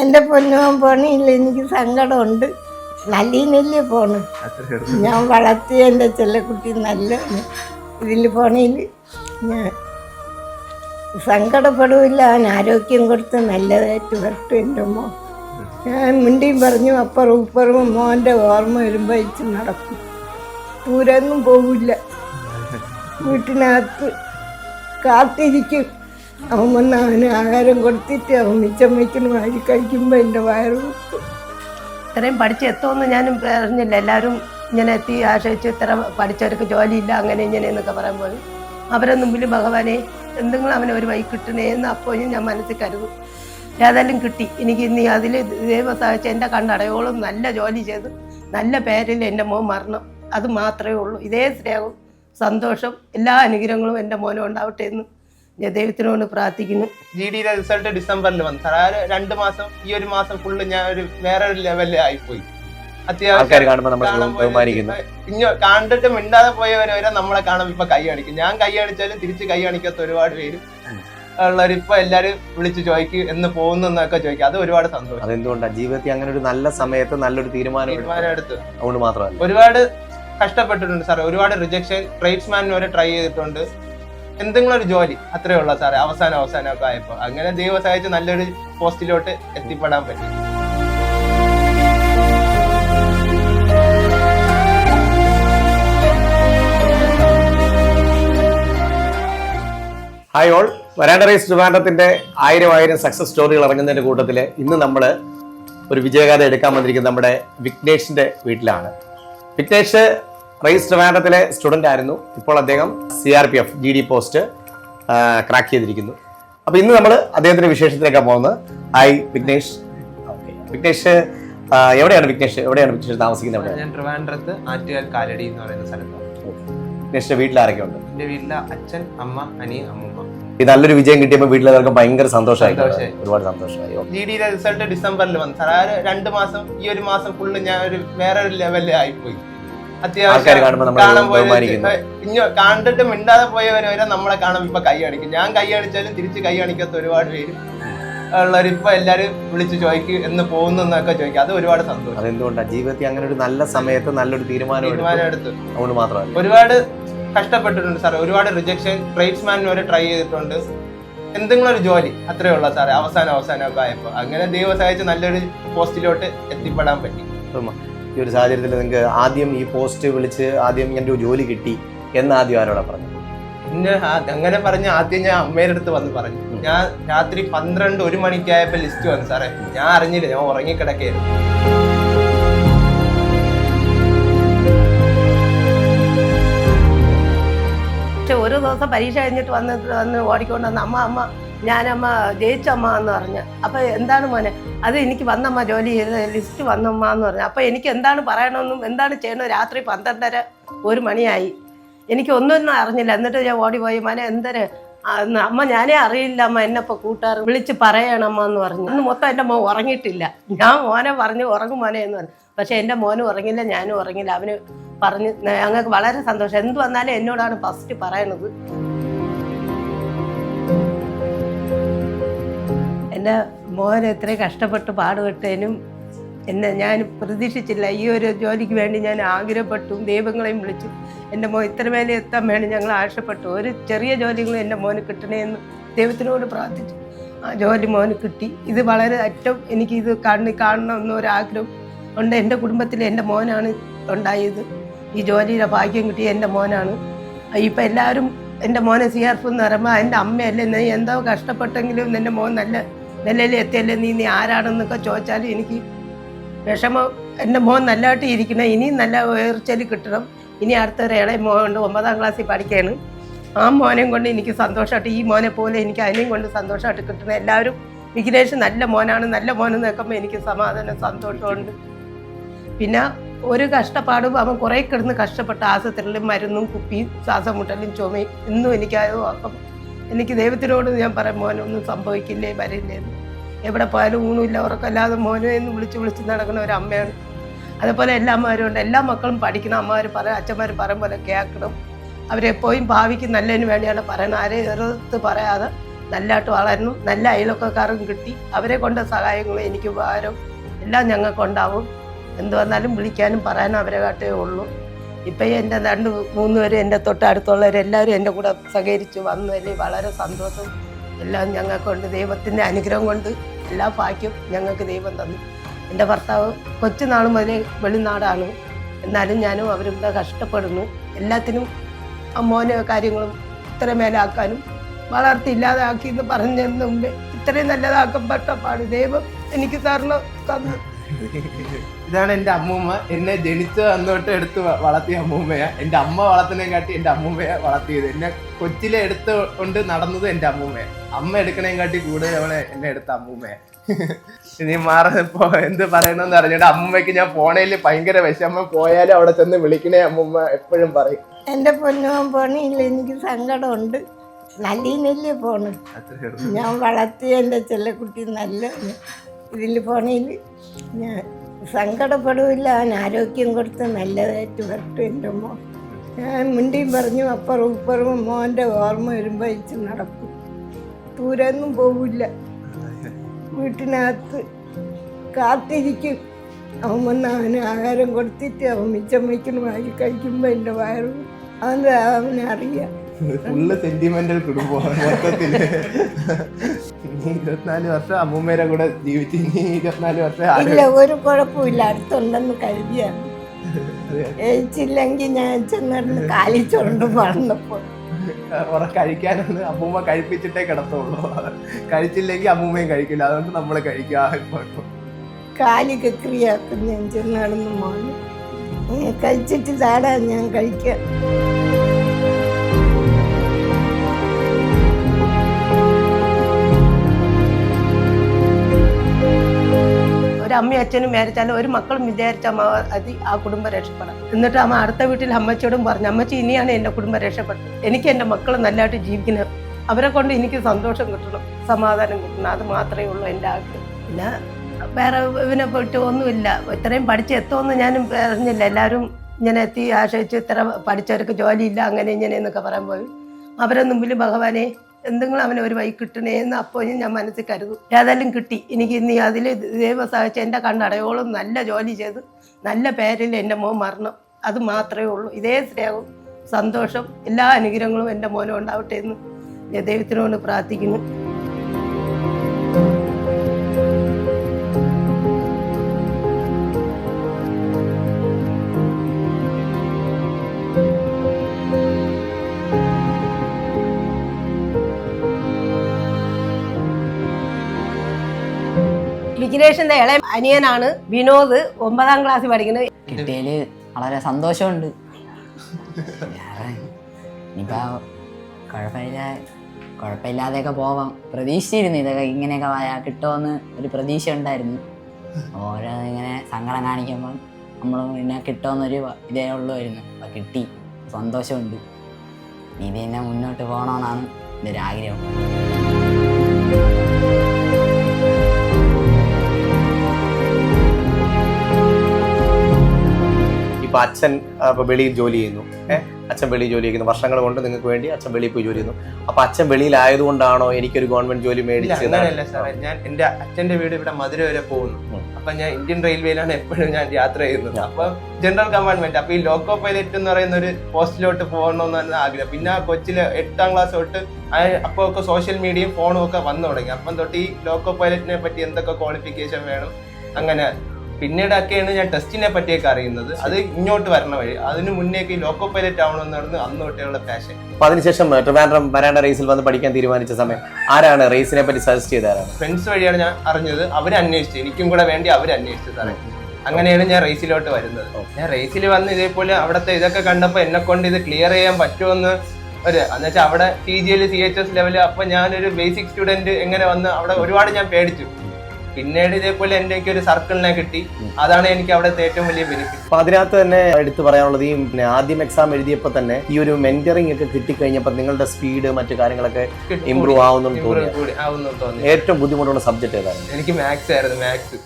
എന്റെ പൊന്നുമോൻ പോണില്ല എനിക്ക് സങ്കടമുണ്ട്. നല്ലീനല്ലേ പോണ്. ഞാൻ വളർത്തിയ എന്റെ ചെല്ലക്കുട്ടി നല്ല ഇതിൽ പോണേൽ ഞാൻ സങ്കടപ്പെടില്ല അവൻ ആരോഗ്യം കൊടുത്ത് നല്ലതായിട്ട് വരട്ടു എന്റെ മോൻ. ഞാൻ മുണ്ടിയും പറഞ്ഞു അപ്പുറവും ഇപ്പുറവും മോന്റെ ഓർമ്മ വരുമ്പോൾ അയച്ച് നടക്കും. ദൂരൊന്നും പോകില്ല വീട്ടിനകത്ത് കാത്തിരിക്കും. അവൻ വന്ന് അവന് ആഹാരം കൊടുത്തിട്ട് അവൻ മിച്ചം വയ്ക്കുന്ന വാരി കഴിക്കുമ്പോൾ എന്റെ വയറ് ഇത്രയും പഠിച്ച് എത്തുമെന്ന് ഞാനും പറഞ്ഞില്ല എല്ലാവരും ഇങ്ങനെ എത്തി ആശ്രയിച്ച് ഇത്ര പഠിച്ചവർക്ക് ജോലിയില്ല അങ്ങനെ ഇങ്ങനെ എന്നൊക്കെ പറയുമ്പോൾ അവരെ മുമ്പിൽ ഭഗവാനെ എന്തെങ്കിലും അവനെ ഒരു വഴി കിട്ടണേ എന്ന് അപ്പോഴും ഞാൻ മനസ്സിൽ കരുതും. ഏതായാലും കിട്ടി. എനിക്ക് ഇനി അതിൽ ദൈവം സഹായിച്ച എന്റെ കണ്ണടയോളം നല്ല ജോലി ചെയ്ത്. നല്ല പേരിൽ എന്റെ മോൻ മരണം. അത് മാത്രമേ ഉള്ളൂ. ഇതേ സ്നേഹവും സന്തോഷം എല്ലാ അനുഗ്രഹങ്ങളും എന്റെ മോനും ഉണ്ടാവട്ടെ എന്ന് ഞാൻ ദൈവത്തിനോട് പ്രാർത്ഥിക്കുന്നു. ജി ഡിയുടെ റിസൾട്ട് ഡിസംബറിൽ വന്നു. സാർ ആ ഒരു രണ്ട് മാസം ഈ ഒരു മാസം ഫുള്ള് ഞാൻ ഒരു വേറെ ഒരു ലെവലിൽ ആയിപ്പോയി. ആൾക്കാർ കാണുമ്പോൾ കാണാൻ ബഹുമാനിക്കുന്നു. ഇഞ്ഞോ കണ്ടിട്ട് മിണ്ടാതെ പോയവരെ വരെ നമ്മളെ കാണുമ്പോൾ ഇപ്പൊ കൈ കാണിക്കും. ഞാൻ കൈ കാണിച്ചാലും തിരിച്ച് കൈ കാണിക്കാത്ത ഒരുപാട് പേര് ഉള്ളവർ ഇപ്പൊ എല്ലാരും വിളിച്ച് ചോദിക്കും എന്ന് പോകുന്നു എന്നൊക്കെ ചോദിക്കും. അത് ഒരുപാട് സന്തോഷം. അതെന്തുകൊണ്ടാണ് ജീവിതത്തിൽ അങ്ങനെ ഒരു നല്ല സമയത്ത് നല്ലൊരു തീരുമാനം എടുത്തത്. തീരുമാനം എടുത്ത് അതുകൊണ്ട് മാത്രമല്ല. ഒരുപാട് കഷ്ടപ്പെട്ടിട്ടുണ്ട് സാർ ഒരുപാട് റിജക്ഷൻ ട്രേഡ്സ്മാൻ വരെ ട്രൈ ചെയ്തിട്ടുണ്ട്. എന്തെങ്കിലും ഒരു ജോലി. അത്രേ ഉള്ളൂ സാറേ. അവസാനം അവസാനം ഒക്കെ ആയപ്പോ. അങ്ങനെ ദൈവം സഹായിച്ച് നല്ലൊരു പോസ്റ്റിലോട്ട് എത്തിപ്പെടാൻ പറ്റി. ഹായ് ഓൾ വരാണ്ടറൈസ് ട്രിവാൻഡത്തിന്റെ ആയിരം ആയിരം സക്സസ് സ്റ്റോറികൾ ഇറങ്ങുന്നതിന്റെ കൂട്ടത്തിൽ ഇന്ന് നമ്മൾ ഒരു വിജയഗാഥ എടുക്കാൻ വന്നിരിക്കുന്നത് നമ്മുടെ വിഘ്നേഷിന്റെ വീട്ടിലാണ്. വിഘ്നേഷ് റേസ് ട്രിവാൻഡത്തിലെ സ്റ്റുഡന്റ് ആയിരുന്നു. ഇപ്പോൾ അദ്ദേഹം C R P F G D post crack ചെയ്തിരിക്കുന്നു. അപ്പോൾ ഇന്ന് നമ്മൾ അദ്ദേഹത്തിന്റെ വിശേഷത്തിലേക്കാണ് പോകുന്നത്. ഐ വിഘ്നേഷ് ഓക്കെ വിഘ്നേഷ് എവിടെയാണ് വിഘ്നേഷ് എവിടെയാണ് വിഘ്നേഷ് താമസിക്കുന്നത് ഞാൻ ട്രിവാൻഡ്രത്ത് ആറ്റുകാൽ കാലടി എന്ന് പറയുന്ന സ്ഥലത്താണ്. വിഘ്നേഷിന്റെ വീട്ടിൽ ആരൊക്കെ ഉണ്ട്? എന്റെ വീട്ടിലെ അച്ഛൻ അമ്മ അനിയൻ അമ്മൂമ്മ. ഇത് നല്ലൊരു വിജയം കിട്ടിയപ്പോൾ വീട്ടിലെല്ലാവർക്കും ഭയങ്കര സന്തോഷമായി. ഒരുപാട് സന്തോഷമായി. ജി ഡിയുടെ റിസൾട്ട് ഡിസംബറിൽ വന്നു. സാർ ആ രണ്ട് മാസം ഈ ഒരു മാസം ഫുള്ള് ഞാൻ ഒരു വേറെ ഒരു ലെവലിൽ ആയിപ്പോയി. കാണുമ്പോൾ നമ്മളെ ബഹുമാനിക്കുന്നു. കണ്ടിട്ട് മിണ്ടാതെ പോയവരെ വരെ നമ്മളെ കാണുമ്പോൾ ഇപ്പൊ കൈ അടിക്കും. ഞാൻ കൈ അടിച്ചാലും തിരിച്ച് കൈ അടിക്കാത്ത ഒരുപാട് പേര് ഉള്ളവർ ഇപ്പൊ എല്ലാരും വിളിച്ച് ചോദിക്കും എന്ന് പോകുന്നു എന്നൊക്കെ ചോദിക്കും. അത് ഒരുപാട് സന്തോഷം. അതെന്തുകൊണ്ടാണ് ജീവിതത്തിൽ അങ്ങനെ ഒരു നല്ല സമയത്ത് നല്ലൊരു തീരുമാനം തീരുമാനം എടുത്തു. അതുകൊണ്ട് മാത്രമല്ല. ഒരുപാട് കഷ്ടപ്പെട്ടിട്ടുണ്ട് സാർ ഒരുപാട് റിജക്ഷൻ ട്രേഡ്സ്മാൻ വരെ ട്രൈ ചെയ്തിട്ടുണ്ട്. എന്തെങ്കിലും ഒരു ജോലി. അത്രേ ഉള്ളൂ സാറേ. അവസാനം അവസാനം ഒക്കെ ആയപ്പോൾ അങ്ങനെ ദൈവം സഹായിച്ച് നല്ലൊരു പോസ്റ്റിലോട്ട് എത്തിപ്പെടാൻ പറ്റി. ഈ ഒരു സാഹചര്യത്തിൽ നിങ്ങൾക്ക് ആദ്യം ഈ പോസ്റ്റ് വിളിച്ച് ആദ്യം എന്റെ ഒരു ജോലി കിട്ടി എന്ന് ആദ്യം ആരോടാ പറഞ്ഞു പിന്നെ അങ്ങനെ പറഞ്ഞ ആദ്യം ഞാൻ അമ്മയുടെ അടുത്ത് വന്ന് പറഞ്ഞു. ഞാൻ രാത്രി പന്ത്രണ്ട് ഒരു മണിക്കായപ്പോൾ ലിസ്റ്റ് വന്നു. സാറേ ഞാൻ അറിഞ്ഞില്ല. ഞാൻ ഉറങ്ങിക്കിടക്കായിരുന്നു ഒരു ദിവസം പരീക്ഷ കഴിഞ്ഞിട്ട് വന്നിട്ട് വന്ന് ഓടിക്കൊണ്ട് വന്ന് അമ്മ അമ്മ ഞാനമ്മ ജയിച്ചമ്മ എന്ന് പറഞ്ഞു. അപ്പൊ എന്താണ് മോനെ? അത് എനിക്ക് വന്നമ്മ ജോലി ചെയ്ത ലിസ്റ്റ് വന്നമ്മ എന്ന് പറഞ്ഞു. അപ്പൊ എനിക്ക് എന്താണ് പറയണമെന്നും എന്താണ് ചെയ്യണമെന്നും രാത്രി പന്ത്രണ്ടര ഒരു മണിയായി. എനിക്ക് ഒന്നൊന്നും അറിഞ്ഞില്ല. എന്നിട്ട് ഞാൻ ഓടിപ്പോയി മോനെ എന്തര അമ്മ ഞാനേ അറിയില്ല അമ്മ എന്നെ ഇപ്പോൾ വിളിച്ച് പറയണമ്മ എന്ന് പറഞ്ഞു. അന്ന് മൊത്തം എന്റെ മോൻ ഉറങ്ങിയിട്ടില്ല. ഞാൻ മോനെ പറഞ്ഞു ഉറങ്ങും മോനെ എന്ന് പറഞ്ഞു. പക്ഷെ എന്റെ മോനും ഉറങ്ങില്ല ഞാനും ഉറങ്ങില്ല അവന് പറഞ്ഞ് ഞങ്ങൾക്ക് വളരെ സന്തോഷം. എന്ത് വന്നാലും എന്നോടാണ് ഫസ്റ്റ് പറയണത്. എന്റെ മോൻ എത്ര കഷ്ടപ്പെട്ട് പാടുപെട്ടതിനും എന്നെ ഞാൻ പ്രതീക്ഷിച്ചില്ല. ഈ ഒരു ജോലിക്ക് വേണ്ടി ഞാൻ ആഗ്രഹപ്പെട്ടു. ദൈവങ്ങളെയും വിളിച്ചു. എന്റെ മോൻ ഇത്ര മേലെ എത്താൻ വേണ്ടി ഞങ്ങൾ ആവശ്യപ്പെട്ടു. ഒരു ചെറിയ ജോലികളും എന്റെ മോന് കിട്ടണേന്ന് ദൈവത്തിനോട് പ്രാർത്ഥിച്ചു. ആ ജോലി മോന് കിട്ടി. ഇത് വളരെ ഏറ്റവും എനിക്ക് ഇത് കാണി കാണണമെന്ന് ഒരാഗ്രഹം ഉണ്ട്. എന്റെ കുടുംബത്തിൽ എന്റെ മോനാണ് ഉണ്ടായത്. ഈ ജോലിയുടെ ഭാഗ്യം കിട്ടിയ എന്റെ മോനാണ്. ഇപ്പം എല്ലാവരും എന്റെ മോനെ സി ആർ എഫ് എന്ന് പറയുമ്പോൾ എന്റെ അമ്മയല്ലേ? നീ എന്തോ കഷ്ടപ്പെട്ടെങ്കിലും എന്റെ മോൻ നല്ല നിലയിൽ എത്തിയല്ലേ? നീ നീ ആരാണെന്നൊക്കെ ചോദിച്ചാലും എനിക്ക് വിഷമം. എന്റെ മോൻ നല്ലതായിട്ട് ഇരിക്കണം. ഇനിയും നല്ല ഉയർച്ചയിൽ കിട്ടണം. ഇനി അടുത്തൊരു ഇളയ മോനുണ്ട് ഒമ്പതാം ക്ലാസ്സിൽ പഠിക്കുകയാണ്. ആ മോനെയും കൊണ്ട് എനിക്ക് സന്തോഷമായിട്ട് ഈ മോനെ പോലെ എനിക്ക് അതിനെയും കൊണ്ട് സന്തോഷമായിട്ട് കിട്ടണം. എല്ലാവരും വിഘ്നേഷ് നല്ല മോനാണ് നല്ല മോനെന്ന് നിൽക്കുമ്പോൾ എനിക്ക് സമാധാനം സന്തോഷമുണ്ട്. പിന്നെ ഒരു കഷ്ടപ്പാടും അവൻ കുറേ കിടന്ന് കഷ്ടപ്പെട്ട ആശുപത്രിയിലും മരുന്നും കുപ്പിയും ശ്വാസം മുട്ടലും ചുമയും ഇന്നും എനിക്കത് അപ്പം എനിക്ക് ദൈവത്തിനോട് ഞാൻ പറയും മോനൊന്നും സംഭവിക്കില്ലേ വരില്ലേ എന്ന്. എവിടെ പോയാലും ഊണുമില്ല ഉറക്കല്ലാതെ മോനും എന്ന് വിളിച്ച് വിളിച്ച് നടക്കുന്ന ഒരു അമ്മയാണ്. അതേപോലെ എല്ലാ അമ്മമാരും ഉണ്ട്. എല്ലാ മക്കളും പഠിക്കണം അമ്മമാർ പറ അച്ഛന്മാർ പറയും പോലെ കേൾക്കണം. അവരെപ്പോഴും ഭാവിക്ക് നല്ലതിന് വേണ്ടിയാണ് പറയുന്നത്. ആരെ എറുത്ത് പറയാതെ നല്ലതായിട്ട് വളരുന്നു നല്ല അയലൊക്കെക്കാരും കിട്ടി. അവരെ കൊണ്ട സഹായങ്ങളും എനിക്ക് ഉപകാരം എല്ലാം ഞങ്ങൾക്കുണ്ടാവും. എന്ത് വന്നാലും വിളിക്കാനും പറയാനും അവരെ കാട്ടേ ഉള്ളൂ. ഇപ്പം എന്റെ രണ്ട് മൂന്ന് പേര് എന്റെ തൊട്ടടുത്തുള്ളവരെല്ലാവരും എന്റെ കൂടെ സഹകരിച്ച് വന്നതിൽ വളരെ സന്തോഷം. എല്ലാം ഞങ്ങൾക്കുണ്ട്. ദൈവത്തിന്റെ അനുഗ്രഹം കൊണ്ട് എല്ലാ ഭാഗ്യം ഞങ്ങൾക്ക് ദൈവം തന്നു. എന്റെ ഭർത്താവ് കൊച്ചുനാൾ മുതലേ വെളിനാടാണ്. എന്നാലും ഞാനും അവരും കഷ്ടപ്പെടുന്നു. എല്ലാത്തിനും അമ്മോനെ കാര്യങ്ങളും ഇത്ര മേലാക്കാനും വളർത്തി ഇല്ലാതാക്കി എന്ന് പറഞ്ഞതിന് മുമ്പേ ഇത്രയും നല്ലതാക്കപ്പെട്ട പാട് ദൈവം എനിക്ക് തരണം തന്നു. ഇതാണ് എന്റെ അമ്മൂമ്മ. എന്നെ ജനിച്ച അന്നോട്ട് എടുത്ത് വളർത്തിയ അമ്മൂമ്മയാ. എന്റെ അമ്മ വളർത്തുന്നതിനെ കാട്ടി എന്റെ അമ്മൂമ്മയെ വളർത്തിയത്. എന്നെ കൊച്ചിലെ എടുത്ത് കൊണ്ട് നടന്നത് എന്റെ അമ്മൂമ്മയെ. അമ്മ എടുക്കണേം കാട്ടി കൂടുതൽ അവളെ എന്നെ എടുത്ത അമ്മൂമ്മയെ. ഇനി മാറിപ്പോ എന്ത് പറയണമെന്ന് അറിഞ്ഞിട്ട് അമ്മൂമ്മയ്ക്ക് ഞാൻ പോണേൽ ഭയങ്കര വിഷമം. പോയാലും അവിടെ ചെന്ന് വിളിക്കണേ അമ്മൂമ്മ എപ്പോഴും പറയും. എന്റെ പൊന്നും പോണില്ല എനിക്ക് സങ്കടമുണ്ട്. നല്ലീനല്ലേ പോണ്. ഞാൻ വളർത്തിയ എന്റെ ചെല്ലക്കുട്ടി നല്ല ഇതിൽ പോണേൽ ഞാൻ സങ്കടപ്പെടില്ല അവൻ ആരോഗ്യം കൊടുത്ത് നല്ലതായിട്ട് വരട്ടെ എന്റെ മോൻ. ഞാൻ മുണ്ടിയും പറഞ്ഞു അപ്പുറം ഇപ്പുറവും മോന്റെ ഓർമ്മ വരുമ്പോൾ ഇച്ച് നടക്കും. ദൂരൊന്നും പോവില്ല. വീട്ടിനകത്ത് കാത്തിരിക്കും. അവൻ വന്ന് അവന് ആഹാരം കൊടുത്തിട്ട് അവൻ മിച്ചം വയ്ക്കുന്ന വാരി കഴിക്കുമ്പോൾ എന്റെ വയറും വയറ് അവനെ അവനറിയാം. ഫുള്ള് സെന്റിമെന്റൽ കുടുംബമാണ് മൊത്തത്തിൽ. ഇനി ഇരുപത്തിനാല് വർഷം അമ്മൂമ്മേരെ കൂടെ ജീവിച്ച് ഇനി ഇരുപത്തിനാല് വർഷം ഇല്ല ഒരു കുഴപ്പമില്ല അടുത്തുണ്ടെന്ന് കരുതിയാണ്. ഏച്ചില്ലെങ്കിൽ ഞാൻ ചെന്നിരുന്ന് കാലിച്ചോണ്ട് പറഞ്ഞപ്പോ ഉറ കഴിക്കാനൊന്ന് അമ്മൂമ്മ കഴിപ്പിച്ചിട്ടേ കിടത്തുള്ളൂ. കഴിച്ചില്ലെങ്കിൽ അമ്മൂമ്മയും കഴിക്കില്ല. അതുകൊണ്ട് നമ്മൾ കഴിക്കുക ഇപ്പൊ ഇപ്പൊ. കാലി ഞാൻ മോന് ഉം, കഴിച്ചിട്ട് താടാ ഞാൻ കഴിക്കാം. അമ്മയും അച്ഛനും വിചാരിച്ചാലും ഒരു മക്കളും വിചാരിച്ച അമ്മ അത് ആ കുടുംബം രക്ഷപ്പെടാം എന്നിട്ട് അമ്മ അടുത്ത വീട്ടിൽ അമ്മച്ചിയോടും പറഞ്ഞു അമ്മച്ചി ഇനിയാണ് എന്റെ കുടുംബം രക്ഷപ്പെട്ടത്. എനിക്ക് എന്റെ മക്കൾ നല്ലതായിട്ട് ജീവിക്കണം. അവരെ കൊണ്ട് എനിക്ക് സന്തോഷം കിട്ടണം സമാധാനം കിട്ടണം. അത് മാത്രമേ ഉള്ളൂ എന്റെ ആഗ്രഹം. പിന്നെ വേറെ ഇവനെ പോയിട്ട് ഒന്നുമില്ല. ഇത്രയും പഠിച്ച് എത്തുമെന്ന് ഞാനും പറഞ്ഞില്ല എല്ലാവരും ഇങ്ങനെ എത്തി ആശ്രയിച്ച് ഇത്ര പഠിച്ചവർക്ക് ജോലിയില്ല അങ്ങനെ ഇങ്ങനെ എന്നൊക്കെ പറയാൻ പോയി. അവരെ മുമ്പിൽ ഭഗവാനെ എന്തെങ്കിലും അവന് ഒരു വഴി കിട്ടണേ എന്ന് അപ്പോൾ ഞാൻ മനസ്സിൽ കരുതും. ഏതായാലും കിട്ടി. എനിക്ക് ഇനി അതിൽ ദൈവം സഹായിച്ച എന്റെ കണ്ണടയോളം നല്ല ജോലി ചെയ്ത് നല്ല പേരിൽ എന്റെ മോൻ മരണം. അത് മാത്രമേ ഉള്ളൂ. ഇതേ സ്നേഹവും സന്തോഷം എല്ലാ അനുഗ്രഹങ്ങളും എന്റെ മോനും ഉണ്ടാവട്ടെ എന്ന് ഞാൻ ദൈവത്തിനോട് പ്രാർത്ഥിക്കുന്നു. വിഘ്നേഷിന്റെ ഇളയ അനിയനാണ് വിനോദ് ഒമ്പതാം ക്ലാസ്സിൽ പഠിക്കുന്നത്. കിട്ടിയതിൽ വളരെ സന്തോഷമുണ്ട്. കുഴപ്പമില്ലാതെയൊക്കെ പോവാം. പ്രതീക്ഷിച്ചിരുന്നു ഇതൊക്കെ ഇങ്ങനെയൊക്കെ കിട്ടുമെന്ന് ഒരു പ്രതീക്ഷ ഉണ്ടായിരുന്നു ഓരോ ഇങ്ങനെ സങ്കടം കാണിക്കുമ്പോൾ നമ്മൾ പിന്നെ കിട്ടുമെന്നൊരു ഇതേ ഉള്ളുമായിരുന്നു അപ്പം കിട്ടി സന്തോഷമുണ്ട്. ഇനി ഇത് തന്നെ മുന്നോട്ട് പോകണമെന്നാണ് എന്റെ ഒരു ആഗ്രഹം ഇപ്പൊ അച്ഛൻ വെളിയിൽ ജോലി ചെയ്യുന്നു. ഏഹ് അച്ഛൻ വെളിയിൽ ജോലി ചെയ്യുന്നു. വർഷങ്ങൾ കൊണ്ട് നിങ്ങൾക്ക് വേണ്ടി അച്ഛൻ വെളിയിൽ പോയി ജോലി ചെയ്യുന്നു. അപ്പൊ അച്ഛൻ വെളിയിലായതുകൊണ്ടാണോ എനിക്കൊരു ഗവൺമെന്റ് ജോലി മേടിച്ചത് മേടിച്ച് അങ്ങനെയല്ല സാറേ. ഞാൻ എന്റെ അച്ഛന്റെ വീട് ഇവിടെ മധുര വരെ പോകുന്നു. അപ്പം ഞാൻ ഇന്ത്യൻ റെയിൽവേയിലാണ് എപ്പോഴും ഞാൻ യാത്ര ചെയ്യുന്നത്. അപ്പൊ ജനറൽ കമ്പാർട്ട്മെന്റ് അപ്പൊ ഈ ലോക്കോ പൈലറ്റ് എന്ന് പറയുന്ന ഒരു പോസ്റ്റിലോട്ട് പോകണമെന്നാണ് ആഗ്രഹം. പിന്നെ ആ കൊച്ചിലെ എട്ടാം ക്ലാസ് തൊട്ട് അപ്പോൾ ഒക്കെ സോഷ്യൽ മീഡിയയും ഫോണും ഒക്കെ വന്നു തുടങ്ങി. അപ്പം തൊട്ട് ഈ ലോക്കോ പൈലറ്റിനെ പറ്റി എന്തൊക്കെ ക്വാളിഫിക്കേഷൻ വേണം അങ്ങനെ പിന്നീടൊക്കെയാണ് ഞാൻ ടെസ്റ്റിനെ പറ്റിയൊക്കെ അറിയുന്നത്. അത് ഇങ്ങോട്ട് വരണ വഴി. അതിന് മുന്നേക്ക് ലോക്കോ പൈലറ്റ് ആവണമെന്നാണ് അന്ന് തൊട്ടേയുള്ള പാഷൻ അപ്പൊ അതിനുശേഷം ട്രിവാൻഡ്രം വരാണ്ട റേസിൽ വന്ന് പഠിക്കാൻ തീരുമാനിച്ച സമയം ആരാണ് റേസിനെ പറ്റി സജസ്റ്റ് ചെയ്ത ആരാണ്? ഫ്രണ്ട്സ് വഴിയാണ് ഞാൻ അറിഞ്ഞത്. അവർ അന്വേഷിച്ചു. എനിക്കും കൂടെ വേണ്ടി അവർ അന്വേഷിച്ചു സാറേ. അങ്ങനെയാണ് ഞാൻ റേസിലോട്ട് വരുന്നത്. ഞാൻ റേസിൽ വന്ന് ഇതേപോലെ അവിടുത്തെ ഇതൊക്കെ കണ്ടപ്പോൾ എന്നെ കൊണ്ട് ഇത് ക്ലിയർ ചെയ്യാൻ പറ്റുമെന്ന് ഒരു എന്നുവെച്ചാൽ അവിടെ T G L C H S level അപ്പൊ ഞാനൊരു ബേസിക് സ്റ്റുഡന്റ് എങ്ങനെ വന്ന് അവിടെ ഒരുപാട് ഞാൻ പേടിച്ചു. പിന്നീട് ഇതേപോലെ എന്റെ എനിക്ക് ഒരു സർക്കിളിനെ കിട്ടി. അതാണ് എനിക്ക് അവിടെ ഏറ്റവും വലിയ ബെനിഫിറ്റ് അപ്പൊ അതിനകത്ത് തന്നെ എടുത്തു പറയാനുള്ളത് ഈ ആദ്യം എക്സാം എഴുതിയപ്പോൾ തന്നെ ഈ ഒരു മെന്ററിംഗ് ഒക്കെ കിട്ടിക്കഴിഞ്ഞപ്പോൾ നിങ്ങളുടെ സ്പീഡ് മറ്റു കാര്യങ്ങളൊക്കെ ഇമ്പ്രൂവ് ആവുന്നു തോന്നി. ഏറ്റവും ബുദ്ധിമുട്ടുള്ള സബ്ജക്ട് ഏതായിരുന്നു? എനിക്ക് മാത്സ് ആയിരുന്നു മാത്സ്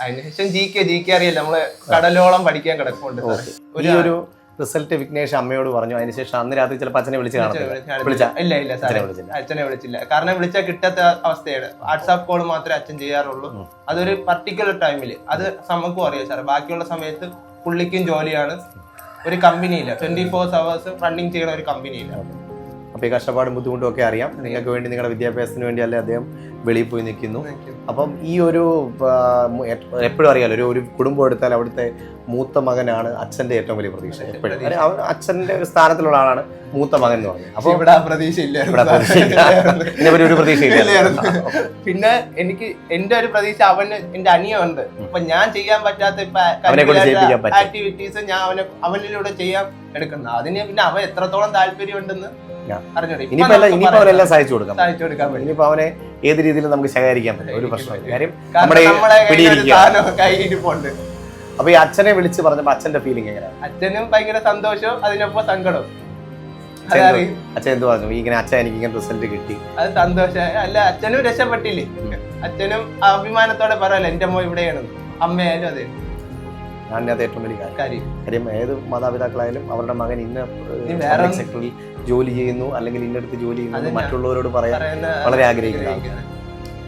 അതിനുശേഷം ജി കെ ജി കെ അറിയില്ല നമ്മൾ കടലോളം പഠിക്കാൻ കിടക്കുന്നുണ്ട് ഒരു റിസൾട്ട് വിഘ്നേഷ് അമ്മയോട് പറഞ്ഞു. അതിനുശേഷം അന്ന് രാത്രി ചിലപ്പോൾ അച്ഛനെ വിളിച്ച് വിളിച്ച ഇല്ല ഇല്ല അച്ഛനെ വിളിച്ചില്ല. അച്ഛനെ വിളിച്ചില്ല. കാരണം വിളിച്ചാൽ കിട്ടാത്ത അവസ്ഥയാണ്. വാട്സാപ്പ് കോൾ മാത്രമേ അച്ഛൻ ചെയ്യാറുള്ളൂ. അതൊരു പർട്ടിക്കുലർ ടൈമിൽ അത് നമുക്കും അറിയാം സാർ ബാക്കിയുള്ള സമയത്ത് പുള്ളിക്കും ജോലിയാണ്. ഒരു കമ്പനിയില്ല ട്വന്റി ഫോർ അവേഴ്സ് റണ്ണിങ് ചെയ്യുന്ന ഒരു കമ്പനിയില്ല അപ്പോൾ ഈ കഷ്ടപ്പാടും ബുദ്ധിമുട്ടും ഒക്കെ അറിയാം. നിങ്ങൾക്ക് വേണ്ടി നിങ്ങളുടെ വിദ്യാഭ്യാസത്തിന് വേണ്ടി അല്ലെ അദ്ദേഹം വെളിയിൽ പോയി നിൽക്കുന്നു. അപ്പം ഈ ഒരു എപ്പോഴും അറിയാലോ ഒരു ഒരു കുടുംബം എടുത്താൽ അവിടുത്തെ മൂത്ത മകനാണ് അച്ഛന്റെ ഏറ്റവും വലിയ പ്രതീക്ഷ എപ്പോഴും. അവൻ അച്ഛന്റെ ഒരു സ്ഥാനത്തിലുള്ള ആളാണ് മൂത്ത മകൻ എന്ന് പറഞ്ഞത് അപ്പൊ അപ്പോൾ ഇവിടെ പ്രതീക്ഷ. ഇതിനെപ്പറ്റി ഒരു ഇല്ലായിരുന്നു. പിന്നെ എനിക്ക് എന്റെ ഒരു പ്രതീക്ഷ അവന് എന്റെ അനിയുണ്ട് അപ്പൊ ഞാൻ ചെയ്യാൻ പറ്റാത്ത. ആക്ടിവിറ്റീസ് ഞാൻ അവനെ അവനിലൂടെ ചെയ്യാൻ എടുക്കുന്നത് അതിന് പിന്നെ അവൻ എത്രത്തോളം താല്പര്യം ഉണ്ടെന്ന് ആ. ഇപ്പൊ ഇനിയിപ്പോ സഹായിച്ചു കൊടുക്കാം. സഹായിച്ചു കൊടുക്കാൻ ഇനിയിപ്പോ അവനെ ഏത് രീതിയിലും നമുക്ക് ശേഖരിക്കാൻ പറ്റും. ഒരു പ്രശ്നമില്ല കാര്യം നമ്മുടെ പിടിയിരിക്കുക അപ്പൊ ഈ അച്ഛനെ വിളിച്ച് പറഞ്ഞപ്പോ അച്ഛന്റെ ഫീലിംഗ് എങ്ങനെയാണ് അച്ഛനും ഭയങ്കര സന്തോഷവും അതിനൊപ്പം സങ്കടവും. അച്ഛൻ എന്ത് പറഞ്ഞു? ഇങ്ങനെ അച്ഛൻ എനിക്ക് ഇങ്ങനെ റിസൾട്ട് കിട്ടി. അത് സന്തോഷമായി അല്ല അച്ഛനും രക്ഷപ്പെട്ടില്ലേ? അച്ഛനും അഭിമാനത്തോടെ പറയല്ലോ എന്റെ മോ ഇവിടെയാണ്. അമ്മയായാലും അതെ. ഞാൻ അത് ഏറ്റവും വലിയ കാര്യം കാര്യം. ഏത് മാതാപിതാക്കളായാലും അവരുടെ മകൻ ഇന്ന ഇനി സെക്ടറിൽ ജോലി ചെയ്യുന്നു അല്ലെങ്കിൽ ഇന്നടുത്ത് ജോലി ചെയ്യുന്നു മറ്റുള്ളവരോട് പറയാൻ വളരെ ആഗ്രഹിക്കുന്നു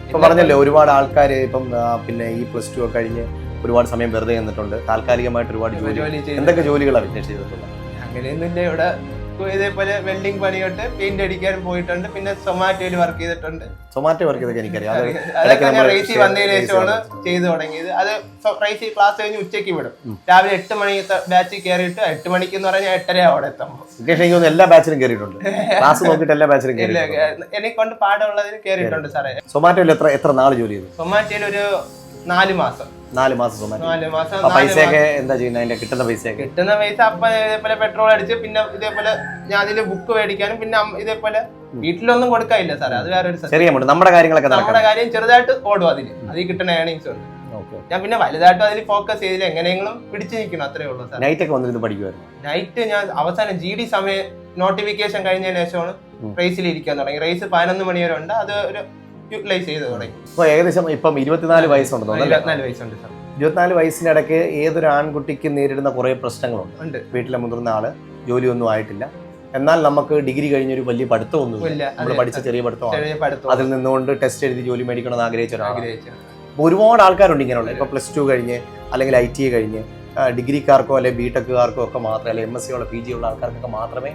ഇപ്പൊ പറഞ്ഞല്ലോ ഒരുപാട് ആൾക്കാർ ഇപ്പം പിന്നെ ഈ പ്ലസ് ടു ഒക്കെ കഴിഞ്ഞ് ഒരുപാട് സമയം വെറുതെ നിന്നിട്ടുണ്ട്. താൽക്കാലികമായിട്ട് ഒരുപാട് ജോലി എന്തൊക്കെ ജോലികളാണ് വിഘ്നേഷ് ചെയ്തിട്ടുള്ളത്? അങ്ങനെയൊന്നുമില്ല ഇവിടെ ഇതേപോലെ വെൽഡിംഗ് പണിയോട്ട് പെയിന്റ് അടിക്കാൻ പോയിട്ടുണ്ട് പിന്നെ സൊമാറ്റോയിൽ വർക്ക് ചെയ്തിട്ടുണ്ട്. സൊമാറ്റോ വർക്ക് ചെയ്തൊക്കെ എനിക്കറിയാം. അതൊക്കെ ഞാൻ റേസി വന്നതിന് ശേഷമാണ് ചെയ്തു. തുടങ്ങിയത്. അത് റേസി ക്ലാസ് കഴിഞ്ഞ് ഉച്ചയ്ക്ക് വിടും. രാവിലെ എട്ട് മണി ബാച്ചിൽ കയറിയിട്ട് എട്ട് മണിക്ക് എന്ന് പറഞ്ഞാൽ എട്ടര അവിടെ എത്തുമ്പോൾ എല്ലാ ബാച്ചിലും കയറിയിട്ടുണ്ട് ക്ലാസ് നോക്കിയിട്ട് എല്ലാ ബാച്ചിലും എന്നെ കൊണ്ട് പാടമുള്ളതിന് കയറിയിട്ടുണ്ട് സാറേ. സൊമാറ്റോയിൽ എത്ര എത്ര നാൾ ജോലി ചെയ്തു? സൊമാറ്റോയിൽ ഒരു നാല് മാസം. നാല് മാസം സൊമാറ്റോ നാല് മാസം അപ്പൊ നാല് പൈസയൊക്കെ എന്താ ചെയ്യുന്നത് അതിന്റെ കിട്ടുന്ന പൈസയൊക്കെ? കിട്ടുന്ന പൈസ അപ്പൊ ഇതേപോലെ പെട്രോൾ അടിച്ച് പിന്നെ ഇതേപോലെ ഞാൻ അതിൽ ബുക്ക് മേടിക്കാനും പിന്നെ ഇതേപോലെ വീട്ടിലൊന്നും കൊടുക്കാനില്ല സാറേ അത് വേറെ ഒരു. ചെറിയ നമ്മുടെ കാര്യങ്ങളൊക്കെ നമ്മുടെ കാര്യം ചെറുതായിട്ട് ഓടും അതിന് അതിൽ കിട്ടുന്ന ഏണിങ്സ് ഉണ്ട്. ഞാൻ പിന്നെ വലുതായിട്ടും അതിൽ ഫോക്കസ് ചെയ്തില്ല. എങ്ങനെയെങ്കിലും പിടിച്ചു നിൽക്കണം. അത്രേ ഉള്ളൂ സാർ നൈറ്റ് ഒക്കെ വന്നിരുന്ന് പഠിക്കുമായിരുന്നു നൈറ്റ് ഞാൻ അവസാനം ജി ഡി സമയം നോട്ടിഫിക്കേഷൻ കഴിഞ്ഞതിന് ശേഷമാണ്. റേസിൽ ഇരിക്കാൻ തുടങ്ങി. റേസ് പതിനൊന്ന് മണി വരെ ഉണ്ട്. അത് ഒരു യൂട്ടിലൈസ് ചെയ്ത് തുടങ്ങി. ഇപ്പൊ ഏകദേശം ഇപ്പം ഇരുപത്തിനാല് അല്ലേ? ഇരുപത്തിനാല് വയസ്സുണ്ട് സാർ. ഇരുപത്തിനാല് വയസ്സിനിടയ്ക്ക് ഏതൊരു ആൺകുട്ടിക്ക് നേരിടുന്ന കുറേ പ്രശ്നങ്ങളുണ്ട്. ഉണ്ട്. വീട്ടിലെ മുതിർന്ന ആൾ ജോലിയൊന്നും ആയിട്ടില്ല. എന്നാൽ നമുക്ക് ഡിഗ്രി കഴിഞ്ഞൊരു വലിയ പഠിത്തമൊന്നുമില്ല ഇല്ല. നമ്മൾ പഠിച്ച ചെറിയ പഠിത്തം. അതിൽ നിന്നുകൊണ്ട് ടെസ്റ്റ് എഴുതി ജോലി മേടിക്കണം എന്ന് ആഗ്രഹിച്ച ഒരാൾ അപ്പോൾ ഒരുപാട് ആൾക്കാരുണ്ട് ഇങ്ങനെയുള്ള. ഇപ്പൊ പ്ലസ് ടു കഴിഞ്ഞ് അല്ലെങ്കിൽ ഐ ടി കഴിഞ്ഞ് ഡിഗ്രിക്കാർക്കോ അല്ലെങ്കിൽ ബിടെക്കുകാർക്കോ ഒക്കെ മാത്രമേ അല്ലെങ്കിൽ എം എസ് സി ഉള്ള പി ജി ഉള്ള ആൾക്കാർക്കൊക്കെ മാത്രമേ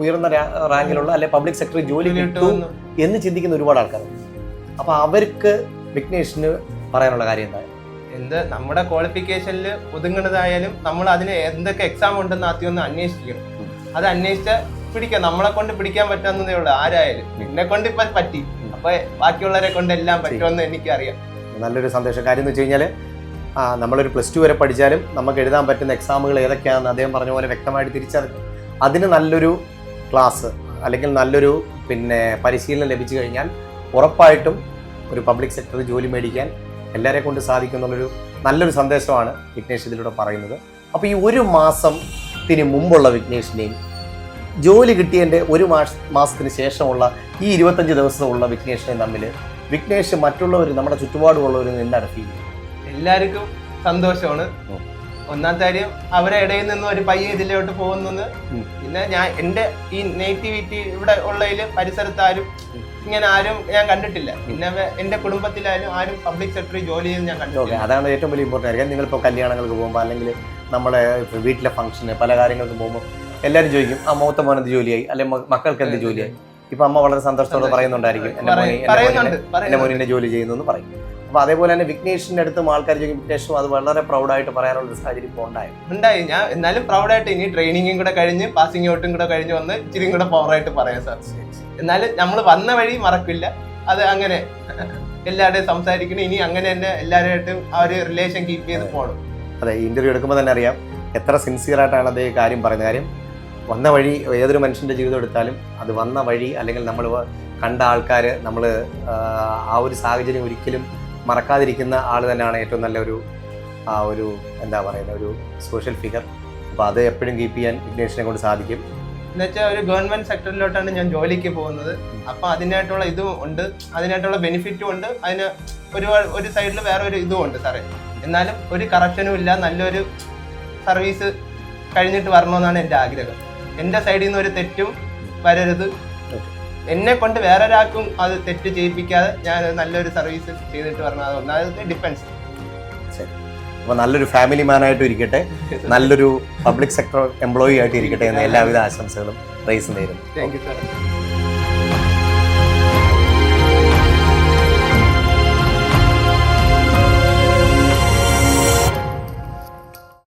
ഉയർന്ന റാങ്കിലുള്ള അല്ലെങ്കിൽ പബ്ലിക് സെക്ടറിൽ ജോലി കിട്ടൂ എന്ന് ചിന്തിക്കുന്ന ഒരുപാട് ആൾക്കാരുണ്ട്. അപ്പോൾ അവർക്ക് വിഘ്നേഷിന് പറയാനുള്ള കാര്യം എന്താ? എന്ത്? നമ്മുടെ ക്വാളിഫിക്കേഷനിൽ ഒതുങ്ങുന്നതായാലും നമ്മൾ അതിന് എന്തൊക്കെ എക്സാം ഉണ്ടെന്ന് ആദ്യം ഒന്ന് അന്വേഷിക്കണം. അത് അന്വേഷിച്ച പിടിക്കാം. നമ്മളെ കൊണ്ട് പിടിക്കാൻ പറ്റാവുന്നതേ ഉള്ളൂ. ആരായാലും. എന്നെ കൊണ്ട് ഇപ്പൊ പറ്റി. അപ്പൊ ബാക്കിയുള്ളവരെ കൊണ്ട് എല്ലാം പറ്റുമെന്ന് എനിക്കറിയാം. നല്ലൊരു സന്ദേശം കാര്യം എന്ന് വെച്ച് കഴിഞ്ഞാൽ നമ്മളൊരു പ്ലസ് ടു വരെ പഠിച്ചാലും നമുക്ക് എഴുതാൻ പറ്റുന്ന എക്സാമുകൾ ഏതൊക്കെയാണെന്ന് അദ്ദേഹം പറഞ്ഞ പോലെ വ്യക്തമായിട്ട് തിരിച്ചറിഞ്ഞു അതിന് നല്ലൊരു ക്ലാസ് അല്ലെങ്കിൽ നല്ലൊരു പിന്നെ പരിശീലനം ലഭിച്ചു കഴിഞ്ഞാൽ ഉറപ്പായിട്ടും ഒരു പബ്ലിക് സെക്ടറിൽ ജോലി മേടിക്കാൻ എല്ലാവരെ കൊണ്ട് സാധിക്കും എന്നുള്ളൊരു നല്ലൊരു സന്ദേശമാണ് വിഘ്നേഷ് ഇതിലൂടെ പറയുന്നത്. അപ്പോൾ ഈ ഒരു മാസത്തിന് മുമ്പുള്ള വിഘ്നേഷിനെയും ജോലി കിട്ടിയതിന്റെ ഒരു മാസ മാസത്തിന് ശേഷമുള്ള ഈ ഇരുപത്തഞ്ച് ദിവസമുള്ള വിഘ്നേഷിനെയും തമ്മിൽ വിഘ്നേഷ് മറ്റുള്ളവർ നമ്മുടെ ചുറ്റുപാടുമുള്ളവരിൽ നിന്ന് എന്താണ് ഫീൽ എല്ലാവർക്കും സന്തോഷമാണ്. ഒന്നാം കാര്യം അവരെ ഇടയിൽ നിന്ന് ഒരു പയ്യെ ഇതിലോട്ട് പോകുന്നത് പിന്നെ ഞാൻ എന്റെ ഈ നെഗറ്റിവിറ്റി ഇവിടെ ഉള്ളതിൽ പരിസരത്ത് ആരും ഇങ്ങനെ ആരും ഞാൻ കണ്ടിട്ടില്ല. പിന്നെ എന്റെ കുടുംബത്തിലായാലും ആരും പബ്ലിക് സെക്ടറിൽ ജോലി ചെയ്ത് ഞാൻ കണ്ടിട്ടില്ല. അതാണ് ഏറ്റവും വലിയ ഇമ്പോർട്ടന്റ് കാര്യം. നിങ്ങളിപ്പോൾ കല്യാണങ്ങൾക്ക് പോകുമ്പോൾ അല്ലെങ്കിൽ നമ്മുടെ വീട്ടിലെ ഫംഗ്ഷന് പല കാര്യങ്ങൾക്ക് പോകുമ്പോൾ എല്ലാവരും ചോദിക്കും ആ മൂത്ത മോൻ എന്ത് ജോലിയായി? അല്ലെങ്കിൽ മക്കൾക്ക് എന്ത് ജോലിയായി? ഇപ്പൊ അമ്മ വളരെ സന്തോഷത്തോടെ പറയുന്നുണ്ടായിരിക്കും എന്റെ മോനെ മോനിന്റെ ജോലി ചെയ്യുന്നു എന്ന് പറയും. അപ്പൊ അതേപോലെ തന്നെ വിഘ്നേഷിന്റെ അടുത്തും ആൾക്കാർ ചോദിക്കും വിഘ്നേഷും അത് വളരെ പ്രൗഡായിട്ട് പറയാനുള്ള ഒരു സാഹചര്യം ഇപ്പോൾ ഉണ്ടായി. ഉണ്ടായി. ഞാൻ എന്നാലും പ്രൗഡായിട്ട് ഇനി ട്രെയിനിങ്ങും കൂടെ കഴിഞ്ഞ് പാസിംഗ് ഔട്ടും കൂടെ കഴിഞ്ഞ് വന്ന് ഇച്ചിരി കൂടെ പവറായിട്ട് പറയാം സാർ എന്നാലും നമ്മൾ വന്ന വഴി മറക്കില്ല. അത് അങ്ങനെ എല്ലാവരുടെയും സംസാരിക്കണം. ഇനി അങ്ങനെ തന്നെ എല്ലാവരുമായിട്ടും ആ ഒരു റിലേഷൻ കീപ്പ് ചെയ്ത് പോകണം അതെ ഇന്റർവ്യൂ എടുക്കുമ്പോൾ തന്നെ അറിയാം എത്ര സിൻസിയർ ആയിട്ടാണ് അതേ കാര്യം പറയുന്ന കാര്യം വന്ന വഴി ഏതൊരു മനുഷ്യന്റെ ജീവിതം എടുത്താലും അത് വന്ന വഴി അല്ലെങ്കിൽ നമ്മൾ കണ്ട ആൾക്കാർ നമ്മൾ ആ ഒരു സാഹചര്യം ഒരിക്കലും മറക്കാതിരിക്കുന്ന ആൾ തന്നെയാണ് ഏറ്റവും നല്ലൊരു ആ ഒരു എന്താ പറയുന്ന ഒരു സോഷ്യൽ ഫിഗർ അപ്പോൾ അത് എപ്പോഴും കീപ്പ് ചെയ്യാൻ വിഘ്നേഷിനെ കൊണ്ട് സാധിക്കും. എന്നുവെച്ചാൽ ഒരു ഗവൺമെന്റ് സെക്ടറിലോട്ടാണ് ഞാൻ ജോലിക്ക് പോകുന്നത്. അപ്പോൾ അതിനായിട്ടുള്ള ഇതും ഉണ്ട്. അതിനായിട്ടുള്ള ബെനിഫിറ്റും ഉണ്ട്. അതിന് ഒരു ഒരു സൈഡിൽ വേറെ ഒരു ഇതും ഉണ്ട് സാറേ എന്നാലും ഒരു കറപ്ഷനും ഇല്ല. നല്ലൊരു സർവീസ് കഴിഞ്ഞിട്ട് വരണമെന്നാണ് എന്റെ ആഗ്രഹം. എന്റെ സൈഡിൽ നിന്ന് ഒരു തെറ്റും വരരുത്. എന്നെ കൊണ്ട് വേറെ ഒരാൾക്കും അത് തെറ്റ് ചെയ്യിപ്പിക്കാതെ ഞാൻ നല്ലൊരു സർവീസ് ചെയ്തിട്ട് പറഞ്ഞത് ഒന്നാമത് ഡിഫൻസ് ശരി. അപ്പോൾ നല്ലൊരു ഫാമിലി മാനായിട്ട് ഇരിക്കട്ടെ. നല്ലൊരു പബ്ലിക് സെക്ടർ എംപ്ലോയി ആയിട്ട് ഇരിക്കട്ടെ എന്ന എല്ലാവിധ ആശംസകളും റേസ് നേരുന്നു. Thank you sir